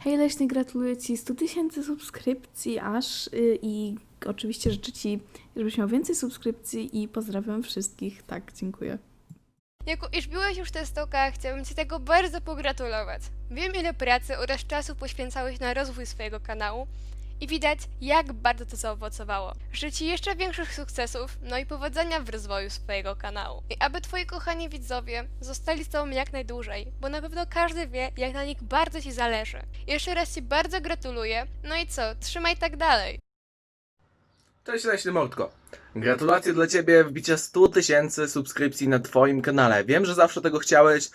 Hej Leśny, gratuluję Ci 100 tysięcy subskrypcji aż y, i oczywiście życzę Ci, żebyś miał więcej subskrypcji i pozdrawiam wszystkich. Tak, dziękuję. Jako iż byłeś już te stokach, chciałbym Ci tego bardzo pogratulować. Wiem ile pracy oraz czasu poświęcałeś na rozwój swojego kanału i widać jak bardzo to zaowocowało. Życzę Ci jeszcze większych sukcesów, no i powodzenia w rozwoju swojego kanału. I aby Twoi kochani widzowie zostali z Tobą jak najdłużej, bo na pewno każdy wie jak na nich bardzo Ci zależy. Jeszcze raz Ci bardzo gratuluję, no i co, trzymaj tak dalej. Cześć Leśny Mordko. Gratulacje dla Ciebie wbicia 100 tysięcy subskrypcji na Twoim kanale. Wiem, że zawsze tego chciałeś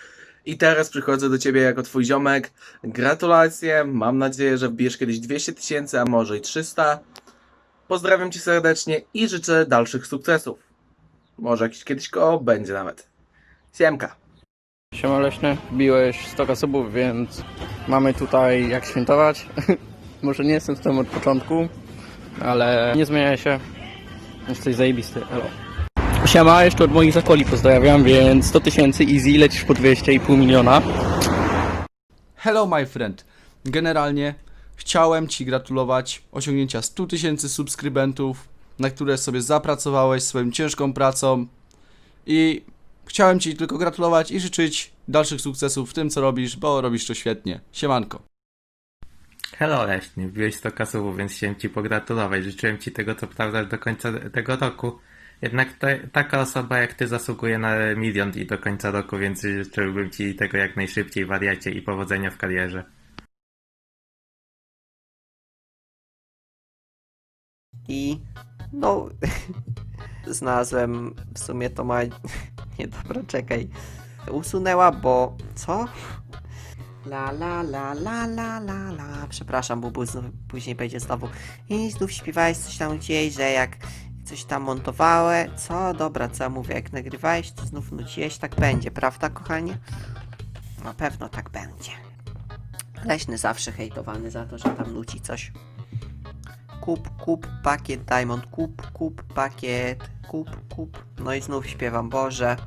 i teraz przychodzę do Ciebie jako Twój ziomek. Gratulacje, mam nadzieję, że wbijesz kiedyś 200 tysięcy, a może i 300. Pozdrawiam Cię serdecznie i życzę dalszych sukcesów. Może jakiś kiedyś koło będzie nawet. Siemka. Siema Leśny, wbiłeś 100 subów, więc mamy tutaj jak świętować. Może nie jestem z tym od początku, ale nie zmienia się. Jesteś zajebisty, elo. Siema, jeszcze od moich zakoli pozdrawiam, więc 100 tysięcy easy, lecisz po 200,5 miliona. Hello my friend. Generalnie chciałem Ci gratulować osiągnięcia 100 tysięcy subskrybentów, na które sobie zapracowałeś swoją ciężką pracą i chciałem Ci tylko gratulować i życzyć dalszych sukcesów w tym co robisz, bo robisz to świetnie. Siemanko. Hello Leśny, wbiłeś 100 kasów, więc chciałem Ci pogratulować. Życzyłem Ci tego co prawda do końca tego roku. Jednak te, taka osoba jak Ty zasługuje na milion i do końca roku, więc życzyłbym Ci tego jak najszybciej wariacie i powodzenia w karierze. I no, znalazłem w sumie to ma. Nie dobra, czekaj. Usunęła, bo. Co? La la la la la la la. Przepraszam, znów, później będzie znowu. I znów śpiewałeś coś tam gdzieś, że jak coś tam montowałeś. Co? Dobra, co mówię? Jak nagrywałeś, to znów nuciłeś. Tak będzie, prawda, kochanie? Na pewno tak będzie. Leśny zawsze hejtowany za to, że tam nuci coś. Kup, kup, pakiet, Diamond, kup, kup, pakiet, kup, kup. No i znów śpiewam, Boże.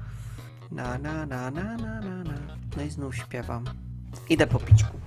Na, na, na, na, na, na, na. No i znów śpiewam. Idę po pićku.